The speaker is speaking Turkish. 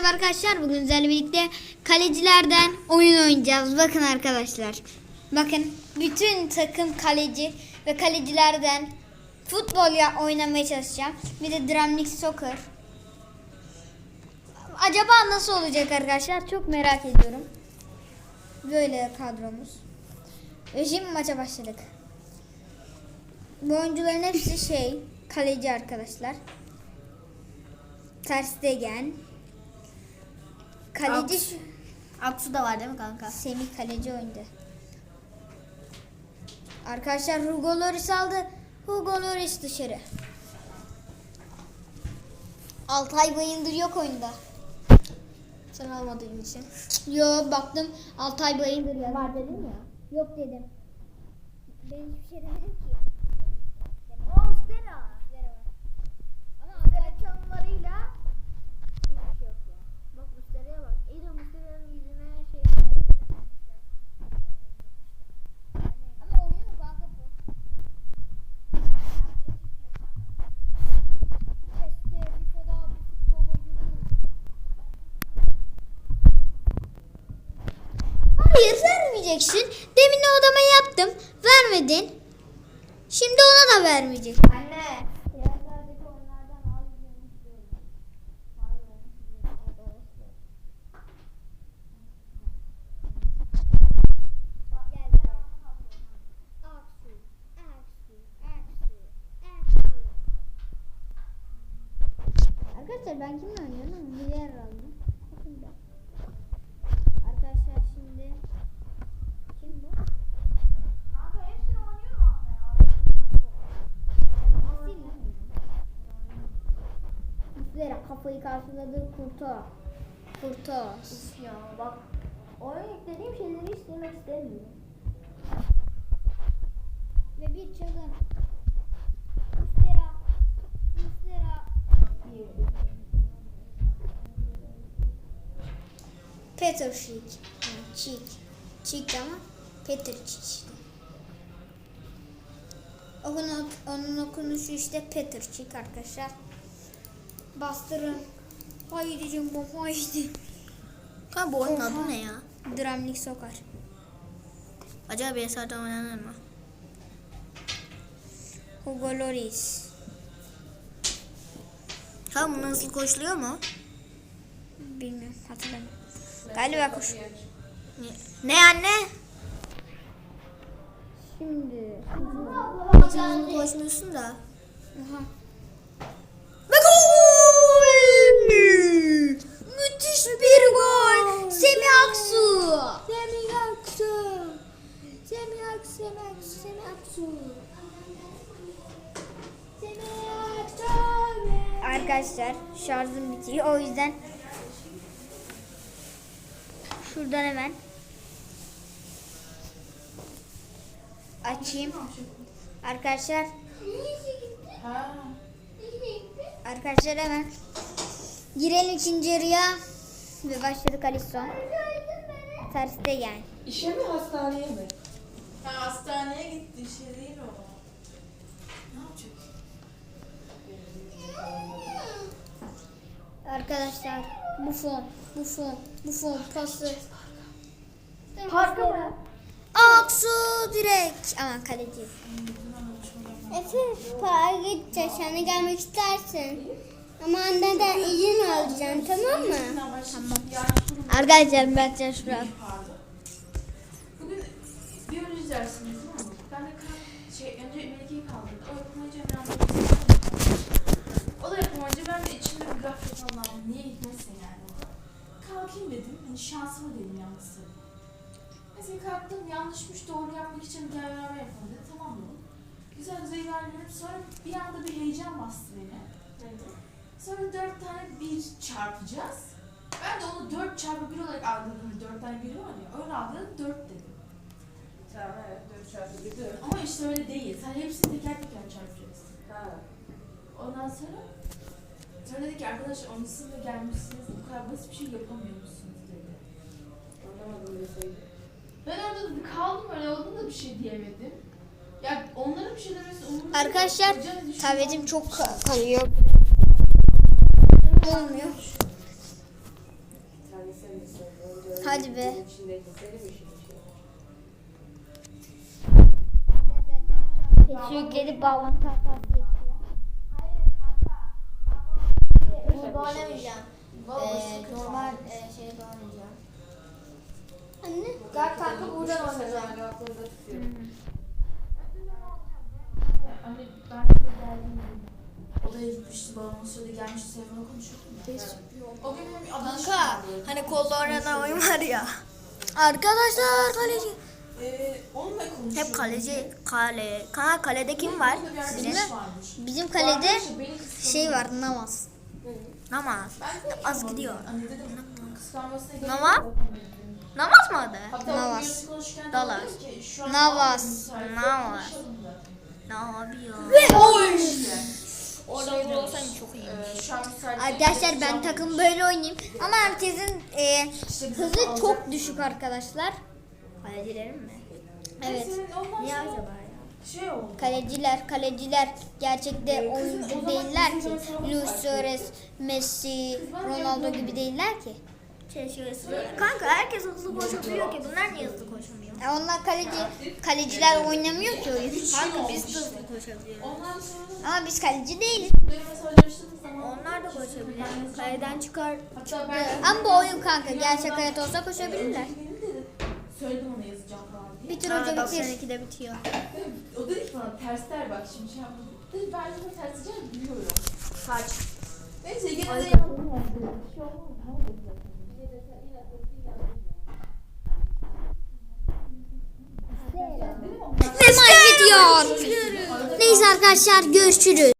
merhaba arkadaşlar. Bugün sizlerle birlikte kalecilerden oyun oynayacağız. Bakın arkadaşlar. Bakın bütün takım kaleci ve kalecilerden futbol ya oynamaya çalışacağım. Bir de Dramlik Soccer. Acaba nasıl olacak arkadaşlar? Çok merak ediyorum. Böyle kadromuz. Ve şimdi maça başladık. Bu oyuncuların hepsi şey kaleci arkadaşlar. Ter Stegen. Kaleci Aks. Aksu da var değil mi kanka? Semih kaleci oynadı. Arkadaşlar Hugo Lloris aldı. Hugo Lloris dışarı. Altay Bayındır yok oyunda. Sen almadığın için. Yo baktım Altay Bayındır ya. Var dedim ya. Yok dedim. Ben hiçbir şey demedim ki. Monstera. Ama Mustera çalımlarıyla hiçbir şey yok ya. Bak Mustera'ya bak. İyi de Mustera'nın yüzüne şey ama oyunu kanka bu. Keşke FIFA'da bir futbol oyunu. Hayır vermeyeceksin. Demin o adama yaptım. Vermedin. Şimdi ona da vermeyecek. Anne. Arkadaşlar ben kimle oynuyorum? Villarreal'la. Bakın da. Arkadaşlar şimdi kim bu? Kanka hepsini oynuyor mu Muslera kafayı karşıladı Kurto. Kurto. Ya bak. Oyun yüklediğim şeyleri istemek istemiyorum. Ve bir çılgın. Muslera. Muslera. Peter Schick. Yani Chick. Chick ama Peter Chick işte. Onun, onun okunuşu işte Peter Chick arkadaşlar. Bastırın. Haydi Jumbo haydi. Kanka bu oyunun adı ne ya? Dramlik sokar. Acaba bir eserden oynanır mı? Hugo Lloris. Kanka bu nasıl koşuluyor mu? Bilmiyorum hatırlamıyorum. Galiba koş. Ne, ne anne? Şimdi. Hızlı koşmuyorsun da. Aha. Ve gol! Müthiş bir gol. Semih Aksu. Semih Aksu. Aksu. Semih Aksu. Arkadaşlar şarjım bitiyor. O yüzden şuradan hemen açayım. Arkadaşlar Arkadaşlar hemen girelim ikinci yarıya ve başladık Alisson. Terste yani. İşe mi hastaneye mi? Ha hastaneye gitti işe değil o. Ne yapacak? Arkadaşlar bu fon, bu fon, bu fon pası. Parka mı? Aksu direkt. Aman kaleci. Efe parka gideceğiz. Sen de gelmek istersin. Ama anneden izin alacaksın tamam mı? Tamam. Arkadaşlar ben şuraya. Dersimiz değil mi? Ben de şey, önce Melike'yi kaldırdım. O ben de O da yapamayınca ben de içimde bir graf yapalım. Niye gitmesin yani? Kalkayım dedim. Hani şansıma dedim yanlısı. Mesela kalktım yanlışmış doğru yapmak için bir beraber yapalım dedi. Tamam dedim. Güzel güzel ilerledim. Sonra bir anda bir heyecan bastı beni. Sonra dört tane bir çarpacağız. Ben de onu dört çarpı bir olarak algıladım. Dört tane biri var ya. Öyle algıladım dört. Tamam evet 4 çarpı 1 4. Ama işte öyle değil. Sen hepsini teker teker çarpacaksın. Ha. Ondan sonra sonra dedi ki arkadaşlar 10. sınıfa gelmişsiniz. Bu kadar basit bir şey yapamıyormuşsunuz dedi. Anlamadım deseydi. Ben orada da kaldım öyle olduğunu da bir şey diyemedim. Ya onların bir şey demesi umurumda. Arkadaşlar tabletim çok ka- kayıyor. Olmuyor. Hadi be. Geçiyor gelip bağlantı hatası geçiyor. Burada oynamayacağım. Ee, normal e, şeyde oynayacağım. Anne. Gel kanka buradan oynayacağım. tutuyorum. Anne ben de geldim. Odaya gitmişti babam o sırada gelmişti telefonla konuşuyordum ya. O gün Kanka hani kolda oynanan oyun var ya. Arkadaşlar kaleci. Ee, onunla konuşuyordum. Hep kaleci. Kale. Kanka kalede kim var? Sizin? Bizim kalede şey var namaz. Namaz. Az gidiyor. Gerek Namaz? Namaz mı adı? Namaz. an Namaz. Namaz. Ne yapıyor? O işte. Orada Şey çok e, Arkadaşlar ben takım böyle oynayayım. Ama herkesin e, hızı çok düşük arkadaşlar. Kalecilerin mi? Evet. Niye acaba ya? Şey oldu. Kaleciler, kaleciler gerçekte Ee, oyuncu değiller ki. Luis Suarez, Messi, Ronaldo gibi değiller ki. Kanka herkes hızlı koşabiliyor ki. Bunlar niye hızlı koşamıyor? E onlar kaleci, kaleciler oynamıyor ki oyun. Kanka Biz de hızlı koşabiliyoruz. Ama biz kaleci değiliz. zaman Onlar da koşabiliyor. Kaleden çıkar. Ama bu oyun kanka gerçek hayat olsa koşabilirler. De söyledim ona yazacağım falan diye. Bir tur hoca bitir. 92'de bitiyor. O dedi ki bana tersler bak şimdi şey yapma. Dedi ben sana ters diyeceğim biliyorum. Kaç? Neyse gene de yapalım yani. Bir şey olmaz. Ne olacak zaten? Ve maç bitiyor. Neyse arkadaşlar görüşürüz.